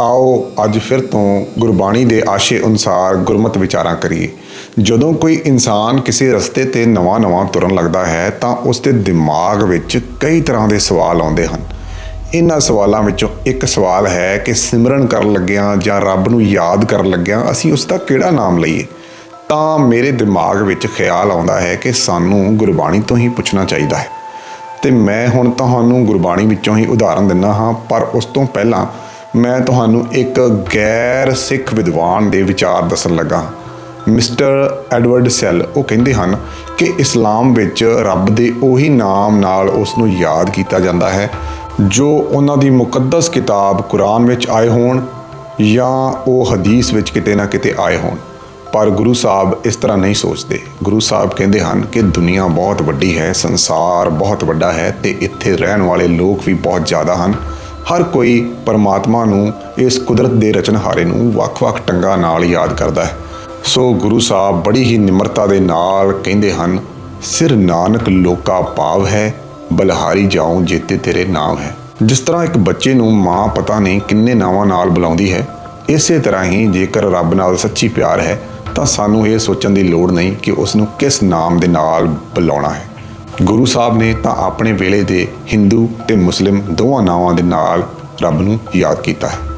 ਆਓ ਅੱਜ ਫਿਰ ਤੋਂ ਗੁਰਬਾਣੀ ਦੇ ਆਸ਼ੇ ਅਨੁਸਾਰ ਗੁਰਮਤ ਵਿਚਾਰਾਂ ਕਰੀਏ। ਜਦੋਂ ਕੋਈ ਇਨਸਾਨ ਕਿਸੇ ਰਸਤੇ ਤੇ ਨਵਾਂ-ਨਵਾਂ ਤੁਰਨ ਲੱਗਦਾ ਹੈ, ਤਾਂ ਉਸ ਦੇ ਦਿਮਾਗ ਵਿੱਚ ਕਈ ਤਰ੍ਹਾਂ ਦੇ ਸਵਾਲ ਆਉਂਦੇ ਹਨ। ਇਹਨਾਂ ਸਵਾਲਾਂ ਵਿੱਚੋਂ ਇੱਕ ਸਵਾਲ ਹੈ ਕਿ ਸਿਮਰਨ ਕਰਨ ਲੱਗਿਆਂ ਜਾਂ ਰੱਬ ਨੂੰ ਯਾਦ ਕਰਨ ਲੱਗਿਆਂ ਅਸੀਂ ਉਸ ਦਾ ਕਿਹੜਾ ਨਾਮ ਲਈਏ? ਤਾਂ ਮੇਰੇ ਦਿਮਾਗ ਵਿੱਚ ਖਿਆਲ ਆਉਂਦਾ ਹੈ ਕਿ ਸਾਨੂੰ ਗੁਰਬਾਣੀ ਤੋਂ ਹੀ ਪੁੱਛਣਾ ਚਾਹੀਦਾ ਹੈ। ਤੇ ਮੈਂ ਹੁਣ ਤੁਹਾਨੂੰ ਗੁਰਬਾਣੀ ਵਿੱਚੋਂ ਹੀ ਉਦਾਹਰਨ ਦਿੰਦਾ ਹਾਂ, ਪਰ ਉਸ ਤੋਂ ਪਹਿਲਾਂ ਮੈਂ ਤੁਹਾਨੂੰ ਇੱਕ ਗੈਰ ਸਿੱਖ ਵਿਦਵਾਨ ਦੇ ਵਿਚਾਰ ਦੱਸਣ ਲੱਗਾ। ਮਿਸਟਰ ਐਡਵਰਡ ਸੈਲ, ਉਹ ਕਹਿੰਦੇ ਹਨ ਕਿ ਇਸਲਾਮ ਵਿੱਚ ਰੱਬ ਦੇ ਉਹੀ ਨਾਮ ਨਾਲ ਉਸ ਨੂੰ ਯਾਦ ਕੀਤਾ ਜਾਂਦਾ ਹੈ, ਜੋ ਉਹਨਾਂ ਦੀ ਮੁਕੱਦਸ ਕਿਤਾਬ ਕੁਰਾਨ ਵਿੱਚ ਆਏ ਹੋਣ ਜਾਂ ਉਹ ਹਦੀਸ ਵਿੱਚ ਕਿਤੇ ਨਾ ਕਿਤੇ ਆਏ ਹੋਣ। ਪਰ ਗੁਰੂ ਸਾਹਿਬ ਇਸ ਤਰ੍ਹਾਂ ਨਹੀਂ ਸੋਚਦੇ। ਗੁਰੂ ਸਾਹਿਬ ਕਹਿੰਦੇ ਹਨ ਕਿ ਦੁਨੀਆ ਬਹੁਤ ਵੱਡੀ ਹੈ, ਸੰਸਾਰ ਬਹੁਤ ਵੱਡਾ ਹੈ ਤੇ ਇੱਥੇ ਰਹਿਣ ਵਾਲੇ ਲੋਕ ਵੀ ਬਹੁਤ ਜ਼ਿਆਦਾ ਹਨ। ਹਰ ਕੋਈ ਪਰਮਾਤਮਾ ਨੂੰ ਇਸ ਕੁਦਰਤ ਦੇ ਰਚਨਹਾਰੇ ਨੂੰ ਵੱਖ-ਵੱਖ ਟੰਗਾਂ ਨਾਲ ਯਾਦ ਕਰਦਾ ਹੈ। ਸੋ ਗੁਰੂ ਸਾਹਿਬ ਬੜੀ ਹੀ ਨਿਮਰਤਾ ਦੇ ਨਾਲ ਕਹਿੰਦੇ ਹਨ, ਸਿਰ ਨਾਨਕ ਲੋਕਾ ਪਾਵ ਹੈ, ਬਲਹਾਰੀ ਜਾਉ ਜੇਤੇ ਤੇਰੇ ਨਾਮ ਹੈ। ਜਿਸ ਤਰ੍ਹਾਂ ਇੱਕ ਬੱਚੇ ਨੂੰ ਮਾਂ ਪਤਾ ਨਹੀਂ ਕਿੰਨੇ ਨਾਵਾਂ ਨਾਲ ਬੁਲਾਉਂਦੀ ਹੈ, ਇਸੇ ਤਰ੍ਹਾਂ ਹੀ ਜੇਕਰ ਰੱਬ ਨਾਲ ਸੱਚੀ ਪਿਆਰ ਹੈ, ਤਾਂ ਸਾਨੂੰ ਇਹ ਸੋਚਣ ਦੀ ਲੋੜ ਨਹੀਂ ਕਿ ਉਸ ਨੂੰ ਕਿਸ ਨਾਮ ਦੇ ਨਾਲ ਬੁਲਾਉਣਾ ਹੈ। ਗੁਰੂ ਸਾਹਿਬ ਨੇ ਤਾਂ ਆਪਣੇ ਵੇਲੇ ਦੇ ਹਿੰਦੂ ਤੇ ਮੁਸਲਿਮ ਦੋਵਾਂ ਨਾਵਾਂ ਦੇ ਨਾਲ ਰੱਬ ਨੂੰ ਯਾਦ ਕੀਤਾ ਹੈ।